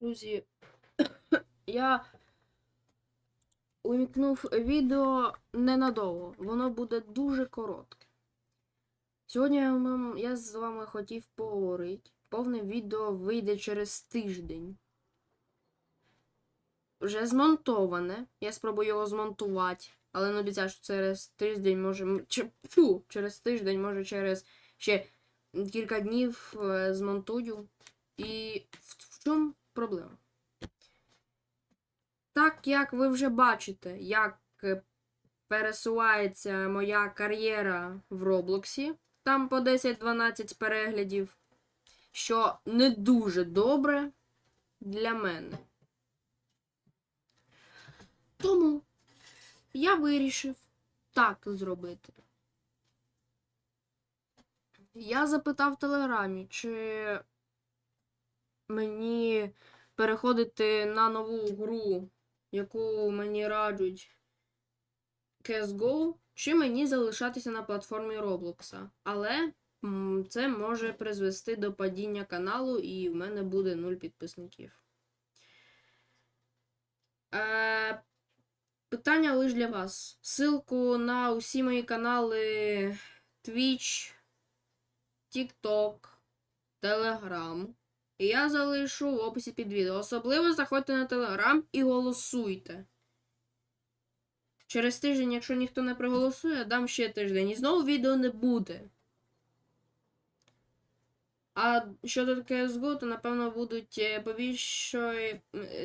Друзі, я увімкнув відео ненадовго. Воно буде дуже коротке. Сьогодні я, з вами хотів поговорити. Повне відео вийде через тиждень. Вже змонтоване. Я спробую його змонтувати. Але не обіцяю, що через тиждень може. Фу, через тиждень, може через ще кілька днів е, змонтую. І в чому проблема? Так як ви вже бачите, як е, пересувається моя кар'єра в Роблоксі, там по 10-12 переглядів, що не дуже добре для мене. Тому я вирішив так зробити. Я запитав в Телеграмі, чи мені переходити на нову гру, яку мені раджуть CSGO, чи мені залишатися на платформі Roblox. Але це може призвести до падіння каналу, і в мене буде 0 підписників. Е, питання лише для вас. Силку на усі мої канали Twitch, TikTok, Telegram. Я залишу в описі під відео. Особливо заходьте на Телеграм і голосуйте. Через тиждень, якщо ніхто не проголосує, дам ще тиждень. І знову відео не буде. А щодо CSGO, то напевно будуть е, побільше,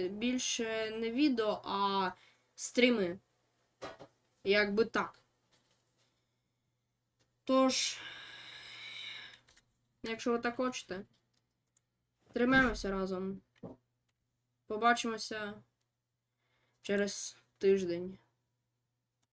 більше не відео, а стріми. Якби так. Тож, якщо ви так хочете. Тримаємося разом. Побачимося через тиждень.